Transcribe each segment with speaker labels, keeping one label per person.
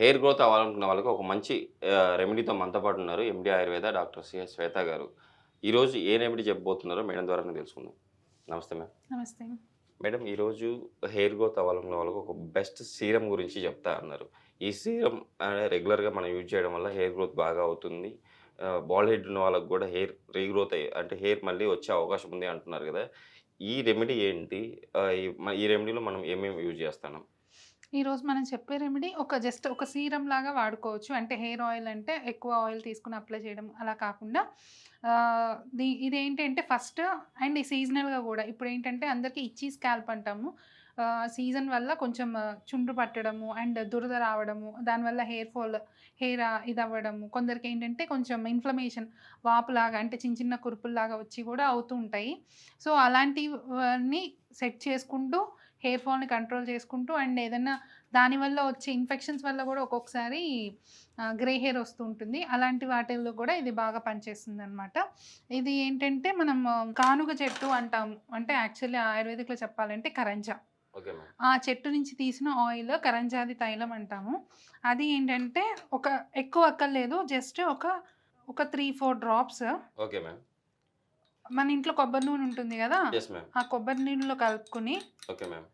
Speaker 1: Hair growth అవ్వాలనుకున్న వాళ్ళకి ఒక మంచి రెమెడీతో మనతో పాటు ఉన్నారు MD Ayurveda doctor CS Shweta garu. ఈరోజు ఏ రెమెడీ చెప్పబోతున్నారో మేడం ద్వారానే తెలుసుకుందాం. నమస్తే మేడం
Speaker 2: నమస్తే.
Speaker 1: మేడం ఈరోజు హెయిర్ గ్రోత్ అవ్వాలనుకున్న వాళ్ళకి ఒక బెస్ట్ సీరం గురించి చెప్తా అన్నారు. ఈ సీరం రెగ్యులర్గా మనం యూజ్ చేయడం వల్ల హెయిర్ గ్రోత్ బాగా అవుతుంది. బాల్ హెడ్ ఉన్న వాళ్ళకి కూడా హెయిర్ రీగ్రోత్ అయ్యి అంటే హెయిర్ మళ్ళీ వచ్చే అవకాశం ఉంది అంటున్నారు కదా. ఈ రెమెడీ ఏంటి? ఈ రెమెడీలో మనం ఏమేమి యూజ్ చేస్తాం?
Speaker 2: ఈరోజు మనం చెప్పే రెమెడీ ఒక జస్ట్ ఒక సీరం లాగా వాడుకోవచ్చు. అంటే హెయిర్ ఆయిల్ అంటే ఎక్కువ ఆయిల్ తీసుకుని అప్లై చేయడం అలా కాకుండా దీ ఇది ఏంటంటే ఫస్ట్ అండ్ ఈ సీజనల్గా కూడా ఇప్పుడు ఏంటంటే అందరికీ ఇచ్చి స్కాల్ప్ అంటాము. సీజన్ వల్ల కొంచెం చుండ్రు పట్టడము అండ్ దురద రావడము దానివల్ల హెయిర్ ఫాల్ హెయిర్ ఇది అవ్వడము కొందరికి ఏంటంటే కొంచెం ఇన్ఫ్లమేషన్ వాపులాగా అంటే చిన్న చిన్న కురుపుల్లాగా వచ్చి కూడా అవుతూ ఉంటాయి. సో అలాంటివన్నీ సెట్ చేసుకుంటూ హెయిర్ ఫాల్ని కంట్రోల్ చేసుకుంటూ అండ్ ఏదైనా దానివల్ల వచ్చే ఇన్ఫెక్షన్స్ వల్ల కూడా ఒక్కొక్కసారి గ్రే హెయిర్ వస్తూ ఉంటుంది. అలాంటి వాటిల్లో కూడా ఇది బాగా పనిచేస్తుంది అనమాట ఇది ఏంటంటే మనం ఆ, కానుగ చెట్టు అంటాము అంటే యాక్చువల్లీ ఆయుర్వేదిక్లో చెప్పాలంటే కరంజా. ఆ చెట్టు నుంచి తీసిన ఆయిల్ కరంజాది తైలం అంటాము. అది ఏంటంటే ఒక ఎక్కువ అక్కర్లేదు జస్ట్ ఒక ఒక three four drops.
Speaker 1: Okay ma'am.
Speaker 2: మన ఇంట్లో కొబ్బరి నూనె ఉంటుంది కదా?
Speaker 1: ఎస్ మ్యామ్
Speaker 2: ఆ కొబ్బరి నీళ్ళలో కలుపుకుని
Speaker 1: ఓకే మ్యామ్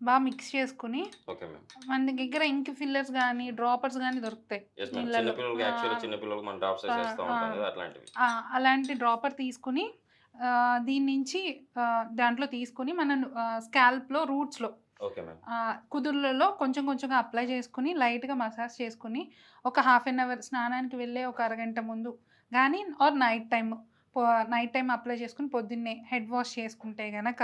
Speaker 2: బాగా మిక్స్ చేసుకుని
Speaker 1: ఓకే మ్యామ్
Speaker 2: మన దగ్గర ఇంక్ ఫిల్లర్స్ కానీ డ్రాపర్స్ కానీ దొరుకుతాయి
Speaker 1: ఎస్ మ్యామ్
Speaker 2: నీళ్ళలో.
Speaker 1: చిన్నపిల్లలకి యాక్చువల్లీ
Speaker 2: ఆ,
Speaker 1: చిన్నపిల్లలకి మనం డ్రాప్స్
Speaker 2: ఆ,
Speaker 1: చేస్తూ
Speaker 2: ఆ.
Speaker 1: ఉంటాం కదా అట్లాంటివి.
Speaker 2: ఆ, అలాంటి డ్రాపర్ తీసుకుని ఆ, దీని నుంచి ఆ, దాంట్లో తీసుకుని మన స్కాల్ప్లో రూట్స్లో
Speaker 1: ఓకే మ్యామ్
Speaker 2: కుదుర్లలో కొంచెం కొంచెంగా అప్లై చేసుకుని లైట్గా మసాజ్ చేసుకుని ఒక హాఫ్ అన్ అవర్ స్నానానికి వెళ్ళే ఒక అరగంట ముందు కానీ or night time night time apply చేసుకుని పొద్దున్నే హెడ్ వాష్ చేసుకుంటే గనక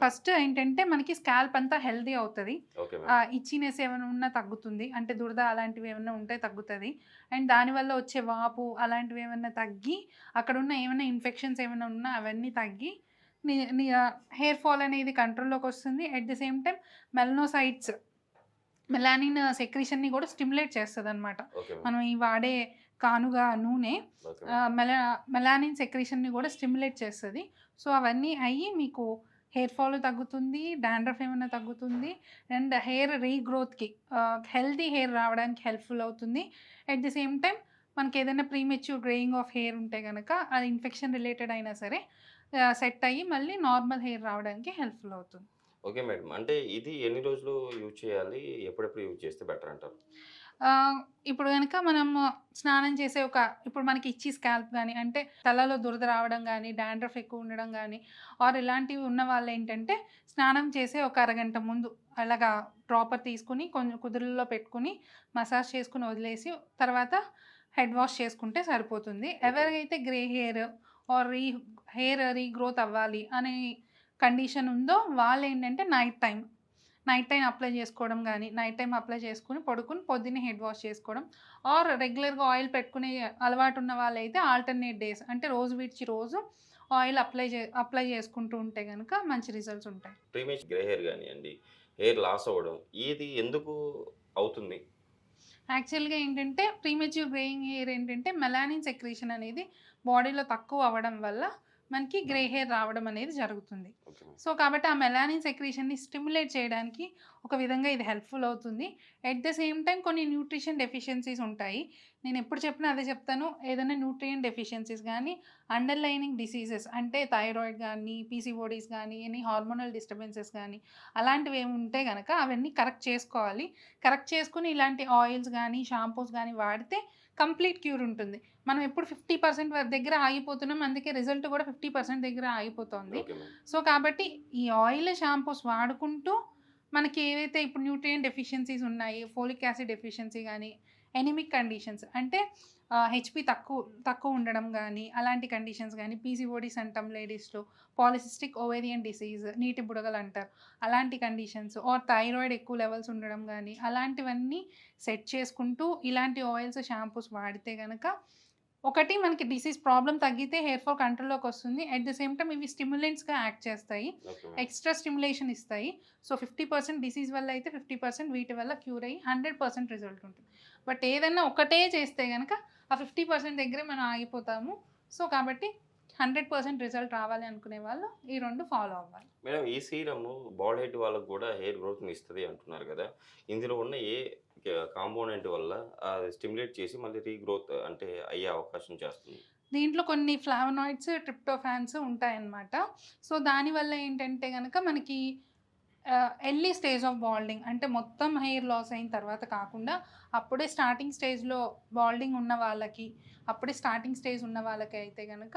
Speaker 2: ఫస్ట్ ఏంటంటే మనకి స్కాల్ప్ అంతా హెల్దీ అవుతుంది. ఇచ్చినెస్ ఏమైనా ఉన్నా తగ్గుతుంది. అంటే దురద అలాంటివి ఏమైనా ఉంటే తగ్గుతుంది. అండ్ దానివల్ల వచ్చే వాపు అలాంటివి ఏమైనా తగ్గి అక్కడ ఉన్న ఏమైనా ఇన్ఫెక్షన్స్ ఏమైనా ఉన్నా అవన్నీ తగ్గి హెయిర్ ఫాల్ అనేది కంట్రోల్లోకి వస్తుంది. At the same time melanocytes melanin సెక్రీషన్ని కూడా స్టిమ్యులేట్ చేస్తుంది అనమాట మనం ఈ వాడే కానుగా నూనె మెల మెలానిన్ సెక్రీషన్ని కూడా స్టిమ్యులేట్ చేస్తుంది. సో అవన్నీ అయ్యి మీకు హెయిర్ ఫాల్ తగ్గుతుంది డాండ్రఫ్ ఏమైనా తగ్గుతుంది అండ్ హెయిర్ రీగ్రోత్కి హెల్తీ హెయిర్ రావడానికి హెల్ప్ఫుల్ అవుతుంది. అట్ ది సేమ్ టైం మనకి ఏదైనా ప్రీమెచ్యూర్ గ్రేయింగ్ ఆఫ్ హెయిర్ ఉంటే కనుక అది ఇన్ఫెక్షన్ రిలేటెడ్ అయినా సరే సెట్ అయ్యి మళ్ళీ నార్మల్ హెయిర్ రావడానికి హెల్ప్ఫుల్ అవుతుంది.
Speaker 1: Okay madam. అంటే ఇది ఎన్ని రోజులు యూజ్ చేయాలి? ఎప్పుడెప్పుడు యూజ్ చేస్తే బెటర్ అంటారు?
Speaker 2: ఇప్పుడు కనుక మనం స్నానం చేసే ఒక ఇప్పుడు మనకి ఇచ్చి స్కాల్ప్ కానీ అంటే తలలో దురద రావడం కానీ డాండ్రఫ్ ఎక్కువ ఉండడం కానీ ఆర్ ఇలాంటివి ఉన్న వాళ్ళు ఏంటంటే స్నానం చేసే ఒక అరగంట ముందు అలాగా డ్రాపర్ తీసుకుని కొంచెం కుదురులో పెట్టుకుని మసాజ్ చేసుకుని వదిలేసి తర్వాత హెడ్ వాష్ చేసుకుంటే సరిపోతుంది. ఎవరికైతే grey hair or re hair regrowth అవ్వాలి అనే కండిషన్ ఉందో వాళ్ళు ఏంటంటే night time night time apply చేసుకోవడం కానీ నైట్ టైం అప్లై చేసుకుని పడుకుని పొద్దున్నే హెడ్ వాష్ చేసుకోవడం. ఆర్ రెగ్యులర్గా ఆయిల్ పెట్టుకునే అలవాటు ఉన్న వాళ్ళైతే ఆల్టర్నేట్ డేస్ అంటే రోజు విడిచి రోజు ఆయిల్ అప్లై చే అప్లై చేసుకుంటూ ఉంటే కనుక మంచి రిజల్ట్స్ ఉంటాయి.
Speaker 1: ప్రీమేజ్ గ్రే హెయిర్ కానివ్వండి హెయిర్ లాస్ అవ్వడం ఇది ఎందుకు అవుతుంది?
Speaker 2: యాక్చువల్గా ఏంటంటే ప్రీమెచ్యూర్ గ్రేయింగ్ హెయిర్ ఏంటంటే మెలానిన్ సెక్రీషన్ అనేది బాడీలో తక్కువ అవ్వడం వల్ల మనకి గ్రే హెయిర్ రావడం అనేది జరుగుతుంది. సో కాబట్టి ఆ మెలానిన్ సెక్రీషన్ని స్టిమ్యులేట్ చేయడానికి ఒక విధంగా ఇది హెల్ప్ఫుల్ అవుతుంది. ఎట్ ద సేమ్ టైం కొన్ని న్యూట్రిషన్ డెఫిషియన్సీస్ ఉంటాయి. నేను ఎప్పుడు చెప్పినా అదే చెప్తాను. ఏదైనా న్యూట్రియం డెఫిషియన్సీస్ కానీ అండర్లైనింగ్ డిసీజెస్ అంటే థైరాయిడ్ కానీ పీసీఓడీస్ కానీ ఎనీ హార్మోనల్ డిస్టర్బెన్సెస్ కానీ అలాంటివి ఏమి ఉంటే కనుక అవన్నీ కరెక్ట్ చేసుకోవాలి. కరెక్ట్ చేసుకుని ఇలాంటి ఆయిల్స్ కానీ షాంపూస్ కానీ వాడితే కంప్లీట్ క్యూర్ ఉంటుంది. మనం ఎప్పుడు ఫిఫ్టీ పర్సెంట్ దగ్గర ఆగిపోతున్నాం. అందుకే రిజల్ట్ కూడా ఫిఫ్టీ పర్సెంట్ దగ్గర ఆగిపోతుంది. సో కాబట్టి ఈ ఆయిల్ షాంపూస్ వాడుకుంటూ మనకి ఏవైతే ఇప్పుడు న్యూట్రియం డెఫిషియన్సీస్ ఉన్నాయి ఫోలిక్ యాసిడ్ డెఫిషియన్సీ కానీ ఎనిమిక్ కండిషన్స్ అంటే హెచ్పి తక్కువ తక్కువ ఉండడం కానీ అలాంటి కండిషన్స్ కానీ పీసీఓడీస్ అంటాం లేడీస్లో పాలిసిస్టిక్ ఓవేరియన్ డిసీజ్ నీటి బుడగలు అంటారు. అలాంటి కండిషన్స్ ఆర్ థైరాయిడ్ ఎక్కువ లెవెల్స్ ఉండడం కానీ అలాంటివన్నీ సెట్ చేసుకుంటూ ఇలాంటి ఆయిల్స్ షాంపూస్ వాడితే కనుక ఒకటి మనకి డిసీజ్ ప్రాబ్లం తగ్గితే హెయిర్ ఫాల్ కంట్రోల్లోకి వస్తుంది. అట్ ద సేమ్ టైం ఇవి స్టిమ్యులెంట్స్గా యాక్ట్ చేస్తాయి. ఎక్స్ట్రా స్టిమ్యులేషన్ ఇస్తాయి. సో ఫిఫ్టీ పర్సెంట్ డిసీజ్ వల్ల అయితే ఫిఫ్టీ పర్సెంట్ వీటి వల్ల క్యూర్ అయ్యి హండ్రెడ్ పర్సెంట్ రిజల్ట్ ఉంటుంది. బట్ ఏదైనా ఒకటే చేస్తే కనుక ఆ ఫిఫ్టీ పర్సెంట్ దగ్గరే మనం ఆగిపోతాము. సో కాబట్టి హండ్రెడ్ పర్సెంట్ రిజల్ట్ రావాలి అనుకునే వాళ్ళు ఈ రెండు ఫాలో అవ్వాలి.
Speaker 1: మేడం ఈ సీరమ్ బాల్ హెడ్ వాళ్ళకు కూడా హెయిర్ గ్రోత్ని ఇస్తుంది అంటున్నారు కదా. ఇందులో ఉన్న ఏ కాంపోనెంట్ వల్ల స్టిమ్యులేట్ చేసి మళ్ళీ రీగ్రోత్ అంటే అయ్యే అవకాశం చేస్తుంది.
Speaker 2: దీంట్లో కొన్ని ఫ్లావనాయిడ్స్ ట్రిప్టోఫాన్స్ ఉంటాయన్నమాట. సో దానివల్ల ఏంటంటే కనుక మనకి ఎర్లీ స్టేజ్ ఆఫ్ బాల్డింగ్ అంటే మొత్తం హెయిర్ లాస్ అయిన తర్వాత కాకుండా అప్పుడే స్టార్టింగ్ స్టేజ్లో బాల్డింగ్ ఉన్న వాళ్ళకి అప్పుడే స్టార్టింగ్ స్టేజ్ ఉన్న వాళ్ళకి అయితే కనుక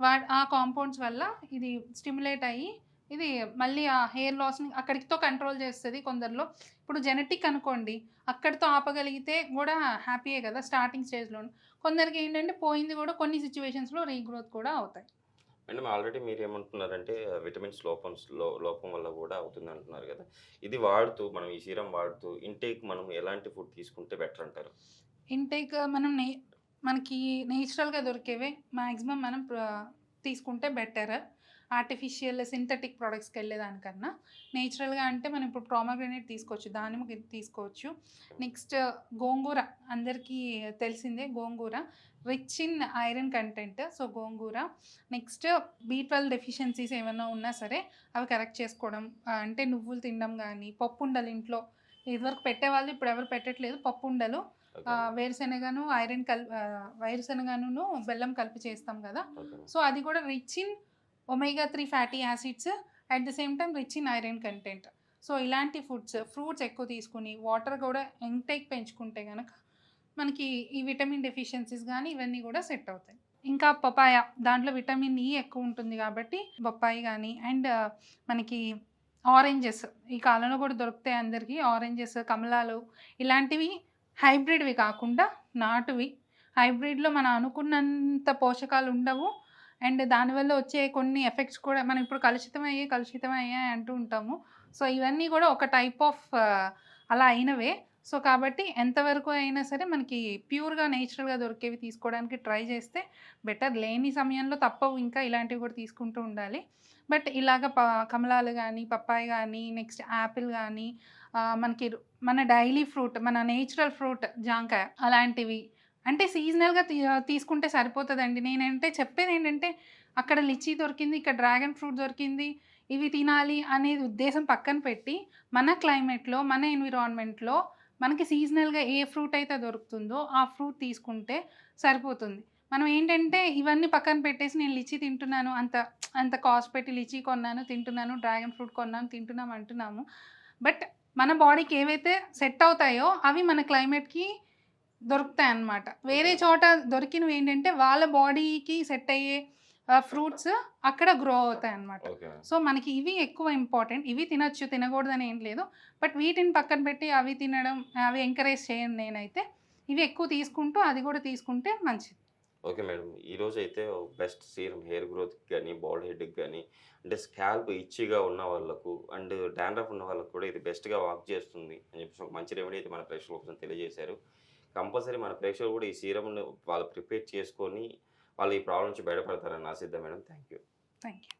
Speaker 2: వా ఆ కాంపౌండ్స్ వల్ల ఇది స్టిమ్యులేట్ అయ్యి ఇది మళ్ళీ ఆ హెయిర్ లాస్ని అక్కడితో కంట్రోల్ చేస్తుంది కొందరిలో. ఇప్పుడు జెనెటిక్ అనుకోండి అక్కడితో ఆపగలిగితే కూడా హ్యాపీయే కదా స్టార్టింగ్ స్టేజ్లో కొందరికి ఏంటంటే పోయింది కూడా కొన్ని సిచ్యువేషన్స్లో రీగ్రోత్ కూడా అవుతాయి.
Speaker 1: మేడం ఆల్రెడీ మీరు ఏమంటున్నారంటే విటమిన్స్ లోపం లోపం వల్ల కూడా అవుతుంది అంటున్నారు కదా. ఇది వాడుతూ మనం ఈ సీరం వాడుతూ ఇంటేక్ మనం ఎలాంటి ఫుడ్ తీసుకుంటే బెటర్ అంటారు?
Speaker 2: ఇంటేక్ మనం నే మనకి నేచురల్గా దొరికేవే మ్యాక్సిమం మనం తీసుకుంటే బెటర్. ఆర్టిఫిషియల్ సింథటిక్ ప్రోడక్ట్స్కి వెళ్ళేదానికన్నా నేచురల్గా అంటే మనం ఇప్పుడు ప్రామగ్రనేట్ తీసుకోవచ్చు దానిమ్మ తీసుకోవచ్చు. నెక్స్ట్ గోంగూర అందరికీ తెలిసిందే గోంగూర. Rich in iron content so gongura. Next B twelve deficiencies ఏమైనా ఉన్నా సరే అవి కరెక్ట్ చేసుకోవడం. అంటే నువ్వులు తినడం కానీ పప్పు ఉండలు ఇంట్లో ఇదివరకు పెట్టేవాళ్ళు ఇప్పుడు ఎవరు పెట్టట్లేదు. పప్పు ఉండలు వేరుశనగను ఐరన్ కల్ వేరుశనగను బెల్లం కలిపి చేస్తాం కదా. సో అది కూడా rich in omega three fatty acids at the same time rich in iron content so ఇలాంటి ఫుడ్స్ ఫ్రూట్స్ ఎక్కువ తీసుకుని వాటర్ కూడా ఇంటేక్ పెంచుకుంటే కనుక మనకి ఈ విటమిన్ డెఫిషియన్సీస్ కానీ ఇవన్నీ కూడా సెట్ అవుతాయి. ఇంకా పపాయ దాంట్లో విటమిన్ ఈ e ఎక్కువ ఉంటుంది కాబట్టి బొప్పాయి కానీ అండ్ మనకి ఆరెంజెస్ ఈ కాలంలో కూడా దొరుకుతాయి అందరికీ. ఆరెంజెస్ కమలాలు ఇలాంటివి హైబ్రిడ్వి కాకుండా నాటువి. హైబ్రిడ్లో మనం అనుకున్నంత పోషకాలు ఉండవు. అండ్ దానివల్ల వచ్చే కొన్ని ఎఫెక్ట్స్ కూడా మనం ఇప్పుడు కలుషితం అయ్యే కలుషితం అయ్యాయి అంటూ ఉంటాము. సో ఇవన్నీ కూడా ఒక టైప్ ఆఫ్ అలా అయినవే. సో కాబట్టి ఎంతవరకు అయినా సరే మనకి ప్యూర్గా నేచురల్గా దొరికేవి తీసుకోవడానికి ట్రై చేస్తే బెటర్. లేని సమయంలో తప్పవు. ఇంకా ఇలాంటివి కూడా తీసుకుంటూ ఉండాలి. బట్ ఇలాగ ప కమలాలు కానీ పప్పాయి కానీ నెక్స్ట్ యాపిల్ కానీ మనకి మన డైలీ ఫ్రూట్ మన నేచురల్ ఫ్రూట్ జాంకాయ అలాంటివి అంటే సీజనల్గా తీసుకుంటే సరిపోతుందండి. నేనంటే చెప్పేది ఏంటంటే అక్కడ లిచీ దొరికింది ఇక్కడ డ్రాగన్ ఫ్రూట్ దొరికింది ఇవి తినాలి అనేది ఉద్దేశం పక్కన పెట్టి మన క్లైమేట్లో మన ఎన్విరాన్మెంట్లో మనకి సీజనల్గా ఏ ఫ్రూట్ అయితే దొరుకుతుందో ఆ ఫ్రూట్ తీసుకుంటే సరిపోతుంది. మనం ఏంటంటే ఇవన్నీ పక్కన పెట్టేసి నేను లిచీ తింటున్నాను అంత అంత కాస్ట్ పెట్టి లిచీ కొన్నాను తింటున్నాను డ్రాగన్ ఫ్రూట్ కొన్నాను తింటున్నాం అంటున్నాము. బట్ మన బాడీకి ఏవైతే సెట్ అవుతాయో అవి మన క్లైమేట్కి దొరుకుతాయి అన్నమాట వేరే చోట దొరికినవి ఏంటంటే వాళ్ళ బాడీకి సెట్ అయ్యే ఫ్రూట్స్ అక్కడ గ్రో అవుతాయి అన్నమాట
Speaker 1: ఓకే.
Speaker 2: సో మనకి ఇవి ఎక్కువ ఇంపార్టెంట్. ఇవి తినొచ్చు తినకూడదని ఏం లేదు. బట్ వీటిని పక్కన పెట్టి అవి తినడం అవి ఎంకరేజ్ చేయను నేనైతే. ఇవి ఎక్కువ తీసుకుంటూ అది కూడా తీసుకుంటే మంచిది.
Speaker 1: Okay madam. ఈరోజు అయితే బెస్ట్ సీరం హెయిర్ గ్రోత్కి కానీ బాల్ హెడ్కి కానీ అంటే స్కాల్ప్ ఇచ్చిగా ఉన్న వాళ్ళకు అండ్ డాండ్రఫ్ ఉన్న వాళ్ళకు కూడా ఇది బెస్ట్గా వర్క్ చేస్తుంది అని చెప్పేసి ఒక మంచి రెమెడీ అయితే మన ప్రేక్షకుల కోసం తెలియజేశారు. కంపల్సరీ మన ప్రేక్షకులు కూడా ఈ సీరంను వాళ్ళు ప్రిపేర్ చేసుకొని వాళ్ళు ఈ ప్రాబ్లం నుంచి బయటపడతారని ఆశిద్దాం madam. Thank you
Speaker 2: thank you